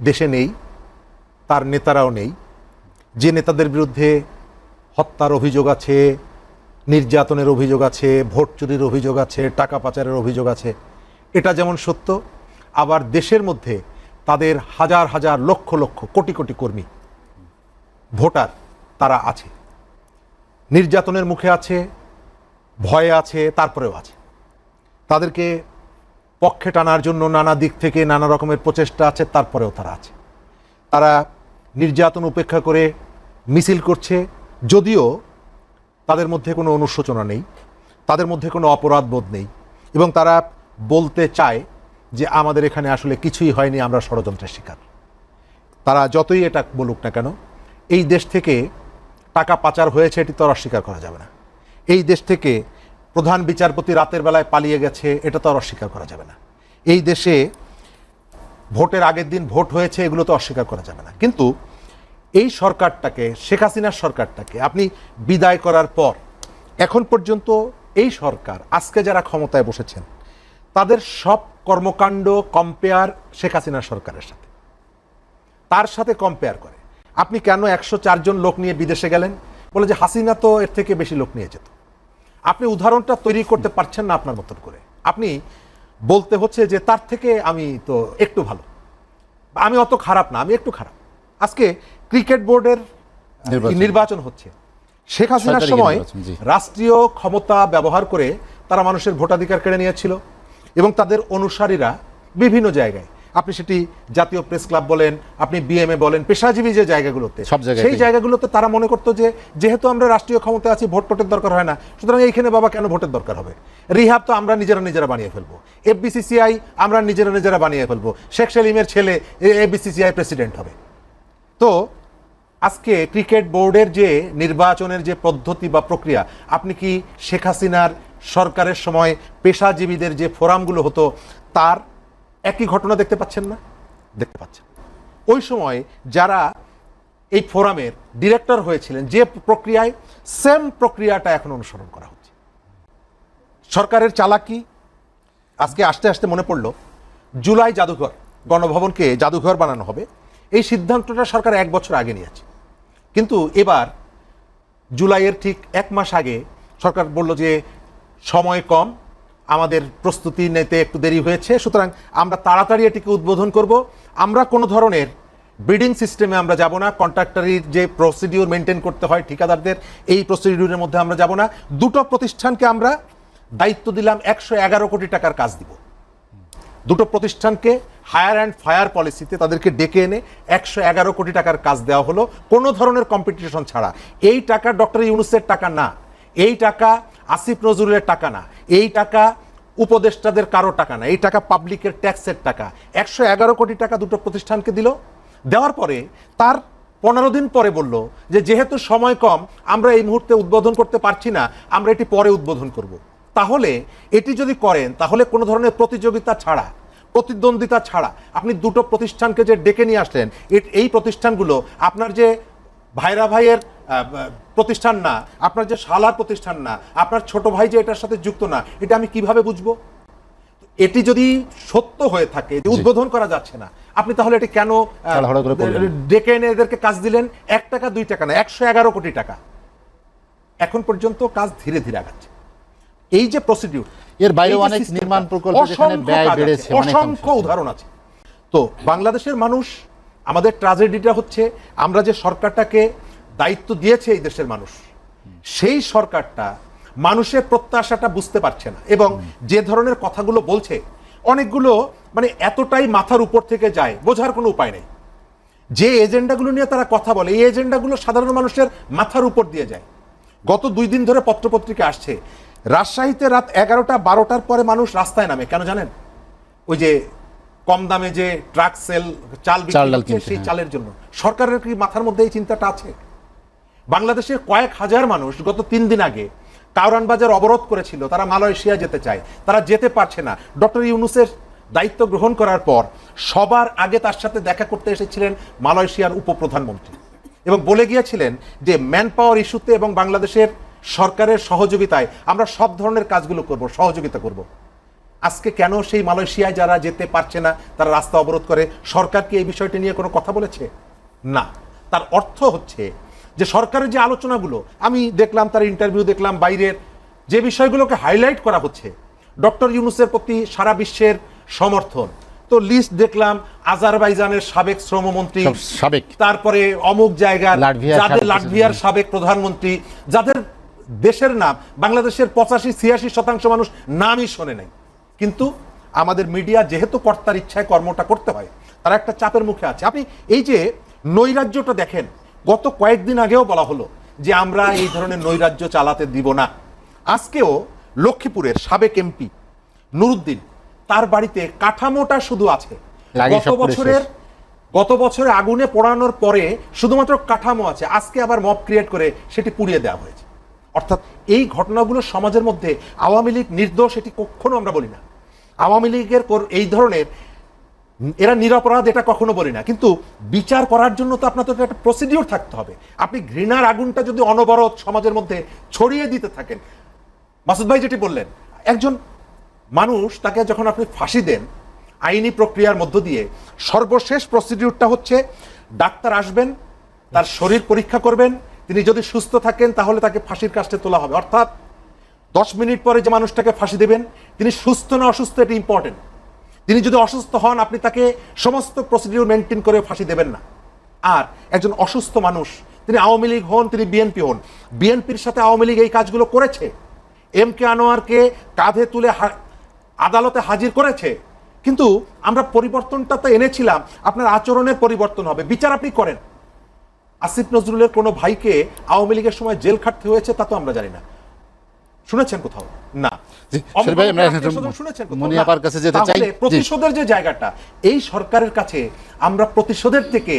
দেশে নেই, তার নেতারাও নেই। যে নেতাদের বিরুদ্ধে হত্যার অভিযোগ আছে, নির্যাতনের অভিযোগ আছে, ভোট চুরির অভিযোগ আছে, টাকা পাচারের অভিযোগ আছে, এটা যেমন সত্য, আবার দেশের মধ্যে তাদের হাজার হাজার লক্ষ লক্ষ কোটি কোটি কর্মী, ভোটার তারা আছে। নির্যাতনের মুখে আছে, ভয়ে আছে, তারপরেও আছে। তাদেরকে পক্ষে টানার জন্য নানা দিক থেকে নানা রকমের প্রচেষ্টা আছে, তারপরেও তারা আছে। তারা নির্যাতন উপেক্ষা করে মিছিল করছে, যদিও তাদের মধ্যে কোনো অনুশোচনা নেই, তাদের মধ্যে কোনো অপরাধ বোধ নেই এবং তারা বলতে চায় যে আমাদের এখানে আসলে কিছুই হয়নি, আমরা ষড়যন্ত্রের শিকার। তারা যতই এটা বলুক না কেন, এই দেশ থেকে টাকা পাচার হয়েছে, এটি তো অস্বীকার করা যাবে না। এই দেশ থেকে প্রধান বিচারপতি রাতের বেলায় পালিয়ে গেছে, এটা তো আর অস্বীকার করা যাবে না। এই দেশে ভোটের আগের দিন ভোট হয়েছে, এগুলো তো অস্বীকার করা যাবে না। কিন্তু এই সরকারটাকে, শেখ হাসিনার সরকারটাকে আপনি বিদায় করার পর, এখন পর্যন্ত এই সরকার, আজকে যারা ক্ষমতায় বসেছেন, তাদের সব কর্মকাণ্ড কম্পেয়ার শেখ হাসিনার সরকারের সাথে। তার সাথে কম্পেয়ার করে। আপনি কেন একশো চারজন লোক নিয়ে বিদেশে গেলেন? বলে যে হাসিনা তো এর থেকে বেশি লোক নিয়ে যেত। আপনি উদাহরণটা তৈরি করতে পারছেন না আপনার মতন করে। আপনি বলতে হচ্ছে যে তার থেকে আমি তো একটু ভালো। আমি অত খারাপ না আমি একটু খারাপ। আজকে ক্রিকেট বোর্ডের নির্বাচন। নির্বাচন হচ্ছে। শেখ হাসিনার সময় রাষ্ট্রীয় ক্ষমতা ব্যবহার করে তারা মানুষের ভোটাধিকার কেড়ে নিয়েছিল এবং তাদের অনুসারীরা বিভিন্ন জায়গায় আপনি সেটি জাতীয় প্রেস ক্লাব বলেন আপনি বিএমএ বলেন পেশাজীবী যে জায়গাগুলোতে সব জায়গাতেই। সেই জায়গাগুলোতে তারা মনে করতো যে যেহেতু আমরা রাষ্ট্রীয় ক্ষমতা আছি ভোট টোটের দরকার হয় না। সুতরাং এইখানে বাবা কেন ভোটের দরকার হবে? রিহাব তো আমরা নিজেরা নিজেরা বানিয়ে ফেলব। এফবিসিসিআই আমরা নিজেরা নিজেরা বানিয়ে ফেলব। শেখ সেলিমের ছেলে এফবিসিসিআই প্রেসিডেন্ট হবে। তো আজকে ক্রিকেট বোর্ডের যে নির্বাচনের যে পদ্ধতি বা প্রক্রিয়া আপনি কি শেখ হাসিনার সরকারের সময় পেশাজীবীদের যে ফোরামগুলো হতো তার একই ঘটনা দেখতে পাচ্ছেন না? দেখতে পাচ্ছেন। ওই সময় যারা এই ফোরামের ডিরেক্টর হয়েছিলেন, যে প্রক্রিয়ায়, সেম প্রক্রিয়াটা এখন অনুসরণ করা হচ্ছে। সরকারের চালাকি আজকে আস্তে আস্তে মনে পড়ল, জুলাই জাদুঘর, গণভবনকে জাদুঘর বানানো হবে। এই সিদ্ধান্তটা সরকার এক বছর আগে নিয়েছে। কিন্তু এবার, জুলাইয়ের ঠিক এক মাস আগে সরকার বলল যে, সময় কম আমাদের প্রস্তুতি নিতে একটু দেরি হয়েছে, সুতরাং আমরা তাড়াতাড়ি এটিকে উদ্বোধন করব। আমরা কোনো ধরনের ব্রিডিং সিস্টেমে আমরা যাব না কন্ট্রাক্টরির যে প্রসিডিউর মেনটেন করতে হয় ঠিকাদারদের, এই প্রসিডিউরের মধ্যে আমরা যাব না। দুটো প্রতিষ্ঠানকে আমরা দায়িত্ব দিলাম একশো এগারো কোটি টাকার কাজ দিব। দুটো প্রতিষ্ঠানকে হায়ার অ্যান্ড ফায়ার পলিসিতে তাদেরকে ডেকে এনে একশো এগারো কোটি টাকার কাজ দেওয়া হলো, কোনো ধরনের কম্পিটিশন ছাড়া। এই টাকা ডক্টর ইউনুসের টাকা না, এই টাকা আসিফ নজরুলের টাকা না এই টাকা উপদেষ্টাদের কারও টাকা না, এই টাকা পাবলিকের ট্যাক্সের টাকা। একশো এগারো কোটি টাকা দুটো প্রতিষ্ঠানকে দিল। দেওয়ার পরে তার পনেরো দিন পরে বলল যে, যেহেতু সময় কম, আমরা এই মুহূর্তে উদ্বোধন করতে পারছি না, আমরা এটি পরে উদ্বোধন করব। তাহলে এটি যদি করেন, তাহলে কোনো ধরনের প্রতিযোগিতা ছাড়া, প্রতিদ্বন্দ্বিতা ছাড়া আপনি দুটো প্রতিষ্ঠানকে যে ডেকে নিয়ে আসলেন এই প্রতিষ্ঠানগুলো আপনার যে ভাইরা ভাইয়ের প্রতিষ্ঠান না আপনার যে শালার প্রতিষ্ঠান না আপনার ছোট ভাই যে এটার সাথে যুক্ত না এটা আমি কীভাবে বুঝব? এটি যদি সত্য হয়ে থাকে উদ্বোধন করা যাচ্ছে না আপনি তাহলে এটি কেন। ডেকে এনে এদেরকে কাজ দিলেন? এক টাকা দুই টাকা না একশো এগারো কোটি টাকা। এখন পর্যন্ত কাজ ধীরে ধীরে আগাচ্ছে। এই যে প্রসিডিউর এর বাইরে অনেক নির্মাণ প্রকল্প অসংখ্য উদাহরণ আছে। তো বাংলাদেশের মানুষ আমাদের ট্রাজেডিটা হচ্ছে আমরা যে সরকারটাকে দায়িত্ব দিয়েছে এই দেশের মানুষ, সেই সরকারটা মানুষের প্রত্যাশাটা বুঝতে পারছে না এবং যে ধরনের কথাগুলো বলছে, অনেকগুলো মানে এতটাই মাথার উপর থেকে যায়, বোঝার কোনো উপায় নেই। যে এজেন্ডাগুলো নিয়ে তারা কথা বলে, এই এজেন্ডাগুলো সাধারণ মানুষের মাথার উপর দিয়ে যায়। গত দুই দিন ধরে পত্রপত্রিকা আসছে, রাজশাহীতে রাত এগারোটা বারোটার পরে মানুষ রাস্তায় নামে, কেন জানেন? ওই যে কম দামে যে ট্রাক সেল চাল বিক্রি সেই হ্যাঁ। চালের জন্য। সরকারের কি মাথার মধ্যে এই চিন্তাটা আছে? বাংলাদেশের কয়েক হাজার মানুষ গত তিন দিন আগে কাউরান বাজার অবরোধ করেছিল তারা মালয়েশিয়া যেতে চায়। তারা যেতে পারছে না। ডক্টর ইউনুসের দায়িত্ব গ্রহণ করার পর সবার আগে তার সাথে দেখা করতে এসেছিলেন মালয়েশিয়ার উপপ্রধানমন্ত্রী। এবং বলে গিয়েছিলেন যে ম্যান পাওয়ার ইস্যুতে এবং বাংলাদেশের সরকারের সহযোগিতায় আমরা সব ধরনের কাজগুলো করব সহযোগিতা করব। আজকে কেন সেই মালয়েশিয়ায় যারা যেতে পারছে না তারা রাস্তা অবরোধ করে? সরকার কি এই বিষয়টি নিয়ে কোনো কথা বলেছে? না। তার অর্থ হচ্ছে যে সরকারের যে আলোচনাগুলো আমি দেখলাম তার ইন্টারভিউ দেখলাম বাইরের যে বিষয়গুলোকে হাইলাইট করা হচ্ছে ডক্টর ইউনুসের প্রতি সারা বিশ্বের সমর্থন। তো লিস্ট দেখলাম আজারবাইজানের সাবেক শ্রমমন্ত্রী সাবেক। তারপরে অমুক জায়গার যাদের লাটভিয়ার সাবেক প্রধানমন্ত্রী যাদের দেশের নাম বাংলাদেশের পঁচাশি ছিয়াশি শতাংশ মানুষ নামই শোনে নাই। কিন্তু আমাদের মিডিয়া যেহেতু কর্তার ইচ্ছায় কর্মটা করতে হয় তারা একটা চাপের মুখে আছে। আপনি এই যে নৈরাজ্যটা দেখেন গত কয়েকদিন আগেও বলা হলো যে আমরা এই ধরনের নৈরাজ্য চালাতে দিব না। আজকেও লক্ষ্মীপুরের সাবেক এমপি নুরুদ্দিন তার বাড়িতে কাঠামোটা শুধু আছে। গত বছরের গত বছরে আগুনে পোড়ানোর পরে শুধুমাত্র কাঠামো আছে আজকে আবার মব ক্রিয়েট করে সেটি পুড়িয়ে দেওয়া হয়েছে। অর্থাৎ এই ঘটনাগুলো সমাজের মধ্যে আওয়ামী লীগ নির্দোষ এটি কখনো আমরা বলি না। আওয়ামী লীগের এই ধরনের, এরা নিরপরাধ এটা কখনো বলি না। কিন্তু বিচার করার জন্য তো আপনার তো একটা প্রসিডিওর থাকতে হবে। আপনি ঘৃণার আগুনটা যদি অনবরত সমাজের মধ্যে ছড়িয়ে দিতে থাকেন। মাসুদ ভাই যেটি বললেন, একজন মানুষ তাকে যখন আপনি ফাঁসি দেন, আইনি প্রক্রিয়ার মধ্য দিয়ে, সর্বশেষ প্রসিডিউরটা হচ্ছে ডাক্তার আসবেন, তার শরীর পরীক্ষা করবেন, তিনি যদি সুস্থ থাকেন তাহলে তাকে ফাঁসির কাস্টে তোলা হবে। অর্থাৎ দশ মিনিট পরে যে মানুষটাকে ফাঁসি দেবেন, তিনি সুস্থ না অসুস্থ এটা ইম্পর্টেন্ট তিনি যদি অসুস্থ হন, আপনি তাকে সমস্ত প্রসিডিউর মেনটেন করে ফাঁসি দেবেন না। আর একজন অসুস্থ মানুষ, তিনি আওয়ামী লীগ হন, তিনি বিএনপি হন বিএনপির সাথে আওয়ামী লীগ এই কাজগুলো করেছে। এম কে আনোয়ারকে কাঁধে তুলে আদালতে হাজির করেছে। কিন্তু আমরা পরিবর্তনটা তো এনেছিলাম, আপনার আচরণের পরিবর্তন হবে, বিচার আপনি করেন। আসিফ নজরুলের কোনো ভাইকে আওয়ামী লীগের সময় জেল খাটতে হয়েছে, তা তো আমরা জানি না। শুনেছেন কোথাও? না। প্রতিশোধের যে জায়গাটা এই সরকারের কাছে আমরা প্রতিশোধের থেকে